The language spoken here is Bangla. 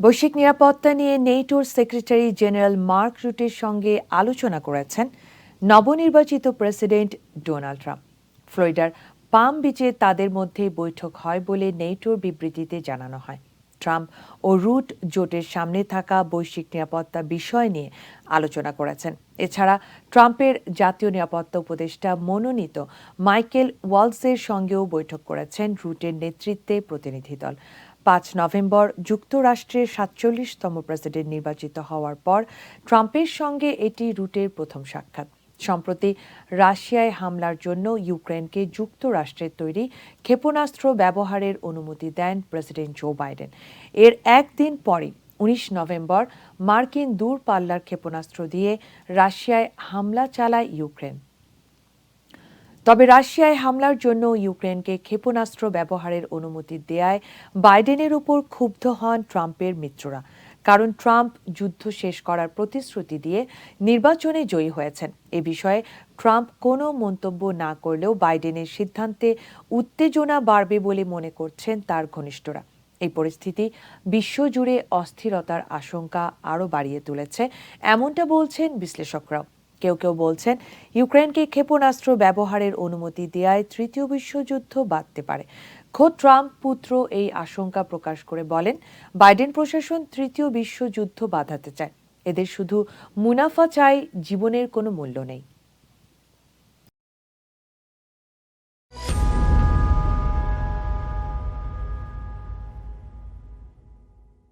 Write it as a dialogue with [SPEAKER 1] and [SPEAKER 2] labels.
[SPEAKER 1] বৈশ্বিক নিরাপত্তা নিয়ে নেটোর সেক্রেটারি জেনারেল মার্ক রুটের সঙ্গে আলোচনা করেছেন নবনির্বাচিত প্রেসিডেন্ট ডোনাল্ড ট্রাম্প। ফ্লোরিডার পাম বিচে তাদের মধ্যে বৈঠক হয় বলে নেটোর বিবৃতিতে জানানো হয়। ট্রাম্প ও রুট জোটের সামনে থাকা বৈশ্বিক নিরাপত্তা বিষয় নিয়ে আলোচনা করেছেন। এছাড়া ট্রাম্পের জাতীয় নিরাপত্তা উপদেষ্টা মনোনীত মাইকেল ওয়ালসের সঙ্গেও বৈঠক করেছেন রুটের নেতৃত্বে প্রতিনিধি দল। পাঁচ নভেম্বর যুক্তরাষ্ট্রের সাতচল্লিশতম প্রেসিডেন্ট নির্বাচিত হওয়ার পর ট্রাম্পের সঙ্গে এটি রুটের প্রথম সাক্ষাৎ। সম্প্রতি রাশিয়ায় হামলার জন্য ইউক্রেনকে যুক্তরাষ্ট্রের তৈরি ক্ষেপণাস্ত্র ব্যবহারের অনুমতি দেন প্রেসিডেন্ট জো বাইডেন। এর একদিন পরে উনিশ নভেম্বর, মার্কিন দূরপাল্লার ক্ষেপণাস্ত্র দিয়ে রাশিয়ায় হামলা চালায় ইউক্রেন। তবে রাশিয়ায় হামলার জন্য ইউক্রেনকে ক্ষেপণাস্ত্র ব্যবহারের অনুমতি দেয়ায় বাইডেনের উপর ক্ষুব্ধ হন ট্রাম্পের মিত্ররা। কারণ ট্রাম্প যুদ্ধ শেষ করার প্রতিশ্রুতি দিয়ে নির্বাচনে জয়ী হয়েছেন। এ বিষয়ে ট্রাম্প কোনো মন্তব্য না করলেও বাইডেনের সিদ্ধান্তে উত্তেজনা বাড়বে বলে মনে করছেন তার ঘনিষ্ঠরা। এই পরিস্থিতি বিশ্বজুড়ে অস্থিরতার আশঙ্কা আরও বাড়িয়ে তুলেছে, এমনটা বলছেন বিশ্লেষকরাও। কেউ কেউ বলছেন, ইউক্রেনকে ক্ষেপণাস্ত্র ব্যবহারের অনুমতি দেওয়ায় তৃতীয় বিশ্বযুদ্ধ বাড়তে পারে। খোদ ট্রাম্প পুত্র এই আশঙ্কা প্রকাশ করে বলেন, বাইডেন প্রশাসন তৃতীয় বিশ্বযুদ্ধ বাধাতে চায়। এদের শুধু মুনাফা চাই, জীবনের কোনো মূল্য নেই।